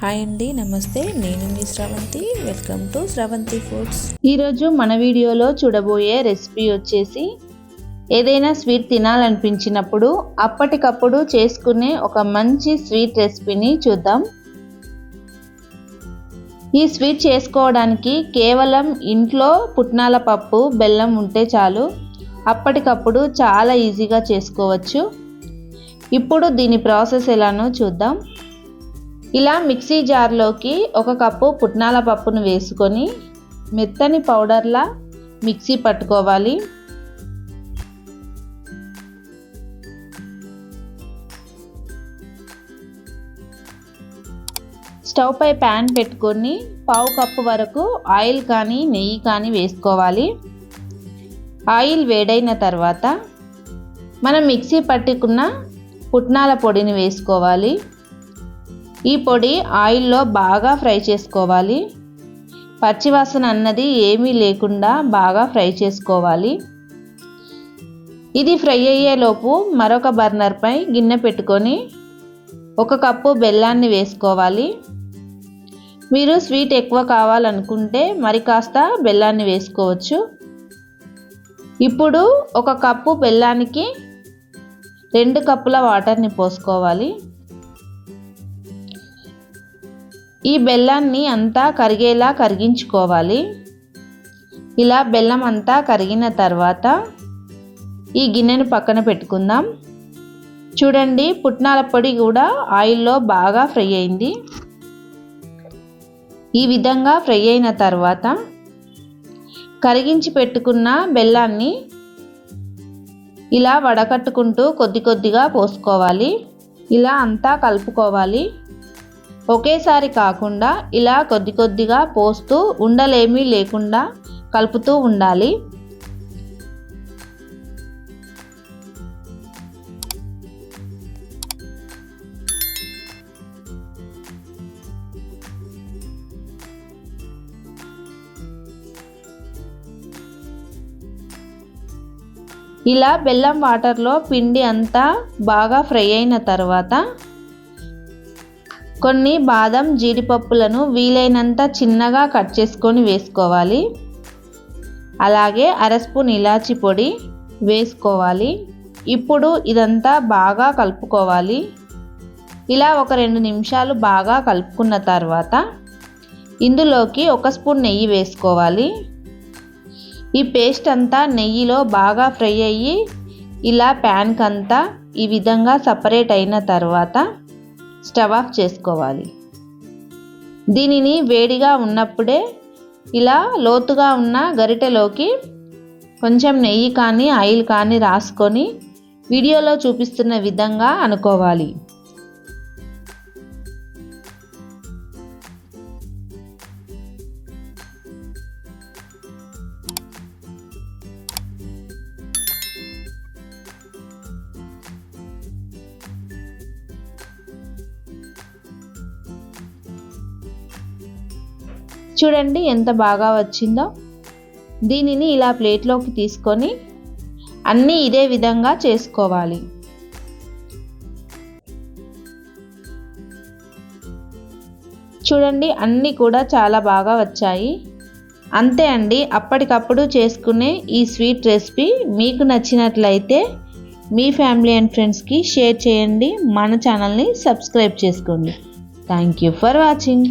Hi అండి నమస్తే. నేను మీ Sravanthi. Welcome to Sravanthi foods ఈరోజు మన వీడియోలో చూడబోయే రెసిపీ వచ్చేసి ఏదైనా స్వీట్ తినాలనిపించినప్పుడు అప్పటికప్పుడు చేసుకునే ఒక మంచి స్వీట్ రెసిపీని చూద్దాం. ఈ స్వీట్ చేసుకోవడానికి కేవలం ఇంట్లో పుట్నాల పప్పు బెల్లం ఉంటే చాలు. అప్పటికప్పుడు చాలా ఈజీగా చేసుకోవచ్చు. ఇప్పుడు దీని ప్రాసెస్ ఎలానో చూద్దాం. ఇలా మిక్సీ జార్లోకి ఒక కప్పు పుట్నాల పప్పును వేసుకొని మెత్తని పౌడర్లా మిక్సీ పట్టుకోవాలి. స్టవ్ పై ప్యాన్ పెట్టుకొని పావు కప్పు వరకు ఆయిల్ కానీ నెయ్యి కానీ వేసుకోవాలి. ఆయిల్ వేడైన తర్వాత మనం మిక్సీ పట్టుకున్న పుట్నాల పొడిని వేసుకోవాలి. ఈ పొడి ఆయిల్లో బాగా ఫ్రై చేసుకోవాలి. పచ్చివాసన అన్నది ఏమీ లేకుండా బాగా ఫ్రై చేసుకోవాలి. ఇది ఫ్రై అయ్యేలోపు మరొక బర్నర్పై గిన్నె పెట్టుకొని ఒక కప్పు బెల్లాన్ని వేసుకోవాలి. మీరు స్వీట్ ఎక్కువ కావాలనుకుంటే మరి కాస్త బెల్లాన్ని వేసుకోవచ్చు. ఇప్పుడు ఒక కప్పు బెల్లానికి రెండు కప్పుల వాటర్ని పోసుకోవాలి. ఈ బెల్లాన్ని అంతా కరిగేలా కరిగించుకోవాలి. ఇలా బెల్లం అంతా కరిగిన తర్వాత ఈ గిన్నెను పక్కన పెట్టుకుందాం. చూడండి పుట్నాల పొడి కూడా ఆయిల్లో బాగా ఫ్రై అయింది. ఈ విధంగా ఫ్రై అయిన తర్వాత కరిగించి పెట్టుకున్న బెల్లాన్ని ఇలా వడకట్టుకుంటూ కొద్ది కొద్దిగా పోసుకోవాలి. ఇలా అంతా కలుపుకోవాలి. ఒకేసారి కాకుండా ఇలా కొద్ది కొద్దిగా పోస్తూ ఉండలేమీ లేకుండా కలుపుతూ ఉండాలి. ఇలా బెల్లం వాటర్లో పిండి అంతా బాగా ఫ్రై అయిన తర్వాత కొన్ని బాదం జీడిపప్పులను వీలైనంత చిన్నగా కట్ చేసుకొని వేసుకోవాలి. అలాగే అర స్పూన్ ఇలాచి పొడి వేసుకోవాలి. ఇప్పుడు ఇదంతా బాగా కలుపుకోవాలి. ఇలా ఒక రెండు నిమిషాలు బాగా కలుపుకున్న తర్వాత ఇందులోకి ఒక స్పూన్ నెయ్యి వేసుకోవాలి. ఈ పేస్ట్ అంతా నెయ్యిలో బాగా ఫ్రై అయ్యి ఇలా ప్యాన్కి అంతా ఈ విధంగా సపరేట్ అయిన తర్వాత స్టవ్ ఆఫ్ చేసుకోవాలి. దీనిని వేడిగా ఉన్నప్పుడే ఇలా లోతుగా ఉన్న గరిటెలోకి కొంచెం నెయ్యి కానీ ఆయిల్ కానీ రాసుకొని వీడియోలో చూపిస్తున్న విధంగా అనుకోవాలి. చూడండి ఎంత బాగా వచ్చిందో. దీనిని ఇలా ప్లేట్లోకి తీసుకొని అన్నీ ఇదే విధంగా చేసుకోవాలి. చూడండి అన్నీ కూడా చాలా బాగా వచ్చాయి. అంతే అండి అప్పటికప్పుడు చేసుకునే ఈ స్వీట్ రెసిపీ మీకు నచ్చినట్లయితే మీ ఫ్యామిలీ అండ్ ఫ్రెండ్స్కి షేర్ చేయండి మన ఛానల్ని సబ్స్క్రైబ్ చేసుకోండి. Thank you for watching